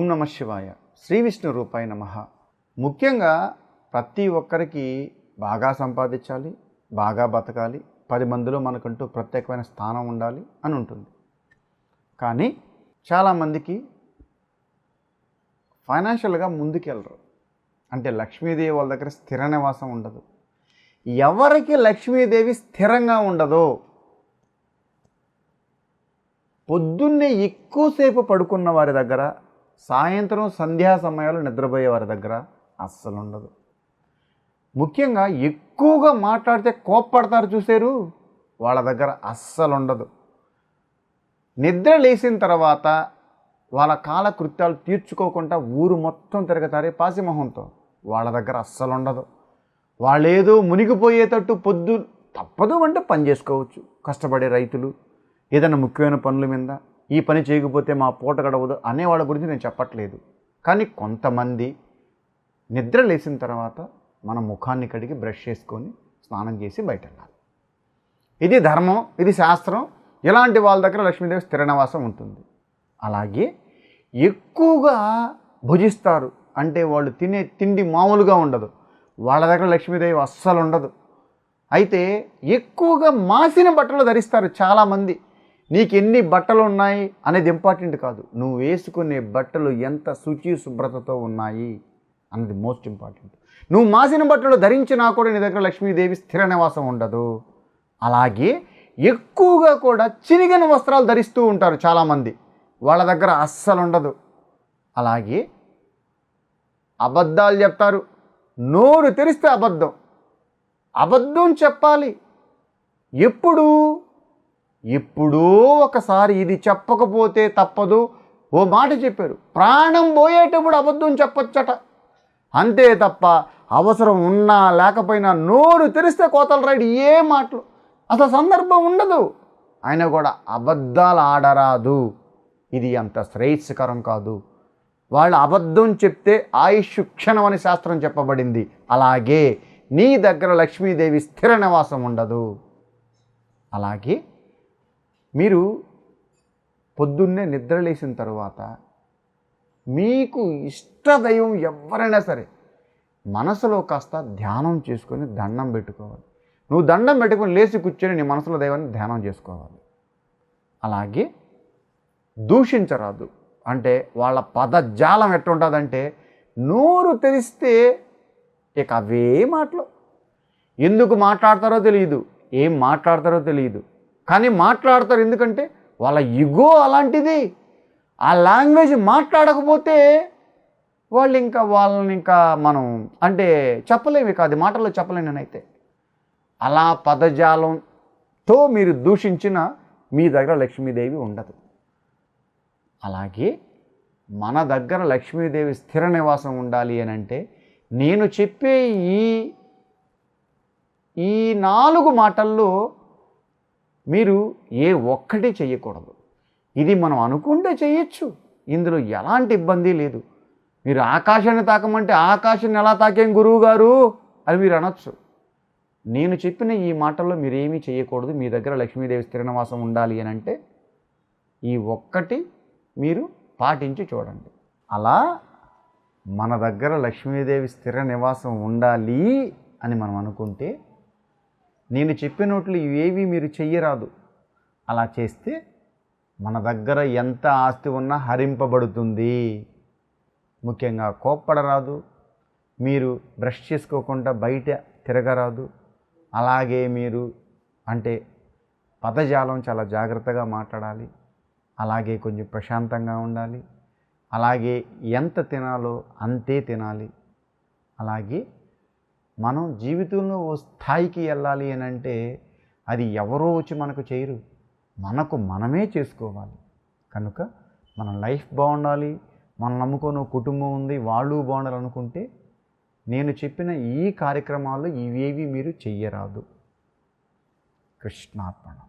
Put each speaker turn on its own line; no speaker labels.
నమ శివాయ. శ్రీ విష్ణు రూపాయ నమ. ముఖ్యంగా ప్రతి ఒక్కరికి బాగా సంపాదించాలి బాగా బతకాలి పది మందిలో మనకంటూ ప్రత్యేకమైన స్థానం ఉండాలి అని ఉంటుంది. కానీ చాలామందికి ఫైనాన్షియల్గా ముందుకెళ్ళరు. అంటే లక్ష్మీదేవి వాళ్ళ దగ్గర స్థిర నివాసం ఉండదు. ఎవరికి లక్ష్మీదేవి స్థిరంగా ఉండదో పొద్దున్నే ఎక్కువసేపు పడుకున్న వారి దగ్గర సాయంత్రం సంధ్యా సమయాలు నిద్రపోయే వారి దగ్గర అస్సలు ఉండదు ముఖ్యంగా ఎక్కువగా మాట్లాడితే కోప్పడతారు చూసారు వాళ్ళ దగ్గర అస్సలు ఉండదు నిద్ర లేచిన తర్వాత వాళ్ళ కాలకృత్యాలు తీర్చుకోకుండా ఊరు మొత్తం తిరగతారే పాసిమొహంతో వాళ్ళ దగ్గర అస్సలు ఉండదు వాళ్ళేదో మునిగిపోయేటట్టు పొద్దు తప్పదు అంటే పని చేసుకోవచ్చు కష్టపడే రైతులు ఏదైనా ముఖ్యమైన పనుల మీద ఈ పని చేయకపోతే మా పూట గడవదు అనే వాళ్ళ గురించి నేను చెప్పట్లేదు. కానీ కొంతమంది నిద్ర లేచిన తర్వాత మన ముఖాన్ని కడిగి బ్రష్ చేసుకొని స్నానం చేసి బయట వెళ్ళాలి ఇది ధర్మం ఇది శాస్త్రం. ఇలాంటి వాళ్ళ దగ్గర లక్ష్మీదేవి స్థిర నివాసం ఉంటుంది. అలాగే ఎక్కువగా భుజిస్తారు. అంటే వాళ్ళు తినే తిండి మామూలుగా ఉండదు. వాళ్ళ దగ్గర లక్ష్మీదేవి అస్సలు ఉండదు. అయితే ఎక్కువగా మాసిన బట్టలు ధరిస్తారు చాలామంది. నీకు ఎన్ని బట్టలు ఉన్నాయి అనేది ఇంపార్టెంట్ కాదు. నువ్వు వేసుకునే బట్టలు ఎంత శుచి శుభ్రతతో ఉన్నాయి అన్నది మోస్ట్ ఇంపార్టెంట్. నువ్వు మాసిన బట్టలు ధరించినా కూడా నీ దగ్గర లక్ష్మీదేవి స్థిర నివాసం ఉండదు. అలాగే ఎక్కువగా కూడా చిరిగిన వస్త్రాలు ధరిస్తూ ఉంటారు చాలామంది. వాళ్ళ దగ్గర అస్సలు ఉండదు. అలాగే అబద్ధాలు చెప్తారు. నోరు తెరిస్తే అబద్ధం. అబద్ధం చెప్పాలి. ఎప్పుడు ఎప్పుడూ ఒకసారి ఇది చెప్పకపోతే తప్పదు. ఓ మాట చెప్పారు. ప్రాణం పోయేటప్పుడు అబద్ధం చెప్పొచ్చట. అంతే తప్ప అవసరం ఉన్నా లేకపోయినా నోరు తెరిస్తే కోతలు రైడ్ ఏ మాటలు? అసలు సందర్భం ఉండదు. ఆయన కూడా అబద్ధాలు ఆడరాదు. ఇది అంత శ్రేయస్కరం కాదు. వాళ్ళు అబద్ధం చెప్తే ఆయుష్ క్షణం అని శాస్త్రం చెప్పబడింది. అలాగే నీ దగ్గర లక్ష్మీదేవి స్థిర నివాసం ఉండదు. అలాగే మీరు పొద్దున్నే నిద్ర లేచిన తర్వాత మీకు ఇష్ట దైవం ఎవరైనా సరే మనసులో కాస్త ధ్యానం చేసుకొని దండం పెట్టుకోవాలి. నువ్వు దండం పెట్టుకొని లేచి కూర్చొని నీ మనసులో దైవాన్ని ధ్యానం చేసుకోవాలి. అలాగే దూషించరాదు. అంటే వాళ్ళ పదజాలం ఎట్టుంటుందంటే నోరు తెరిస్తే ఇక అవే మాటలు. ఎందుకు మాట్లాడతారో తెలియదు ఏం మాట్లాడతారో తెలియదు కానీ మాట్లాడతారు ఎందుకంటే వాళ్ళ ఇగో అలాంటిది. ఆ లాంగ్వేజ్ మాట్లాడకపోతే వాళ్ళు ఇంకా వాళ్ళని ఇంకా మనం అంటే చెప్పలేము కాదు మాటల్లో చెప్పలేను నేనైతే. అలా పదజాలంతో మీరు దూషించిన మీ దగ్గర లక్ష్మీదేవి ఉండదు. అలాగే మన దగ్గర లక్ష్మీదేవి స్థిర నివాసం ఉండాలి అని అంటే నేను చెప్పే ఈ ఈ నాలుగు మాటల్లో మీరు ఏ ఒక్కటి చేయకూడదు ఇది మనం అనుకుంటే చేయొచ్చు ఇందులో ఎలాంటి ఇబ్బంది లేదు. మీరు ఆకాశాన్ని తాకమంటే ఆకాశాన్ని ఎలా తాకేం గురువు గారు అని మీరు అనొచ్చు. నేను చెప్పిన ఈ మాటల్లో మీరేమీ చేయకూడదు మీ దగ్గర లక్ష్మీదేవి స్థిర నివాసం ఉండాలి అని అంటే ఈ ఒక్కటి మీరు పాటించి చూడండి. అలా మన దగ్గర లక్ష్మీదేవి స్థిర నివాసం ఉండాలి అని మనం అనుకుంటే నేను చెప్పినట్లు ఇవేవి మీరు చెయ్యరాదు. అలా చేస్తే మన దగ్గర ఎంత ఆస్తి ఉన్నా హరింపబడుతుంది. ముఖ్యంగా కోప్పడరాదు. మీరు బ్రష్ చేసుకోకుండా బయట తిరగరాదు. అలాగే మీరు అంటే పదజాలం చాలా జాగ్రత్తగా మాట్లాడాలి. అలాగే కొంచెం ప్రశాంతంగా ఉండాలి. అలాగే ఎంత తినాలో అంతే తినాలి. అలాగే మనం జీవితంలో ఓ స్థాయికి వెళ్ళాలి అని అంటే అది ఎవరో వచ్చి మనకు చేయరు. మనకు మనమే చేసుకోవాలి. కనుక మన లైఫ్ బాగుండాలి. మనం నమ్ముకొని కుటుంబం ఉంది. వాళ్ళు బాగుండాలి అనుకుంటే నేను చెప్పిన ఈ కార్యక్రమాలు ఇవేవి మీరు చెయ్యరాదు. కృష్ణార్పణం.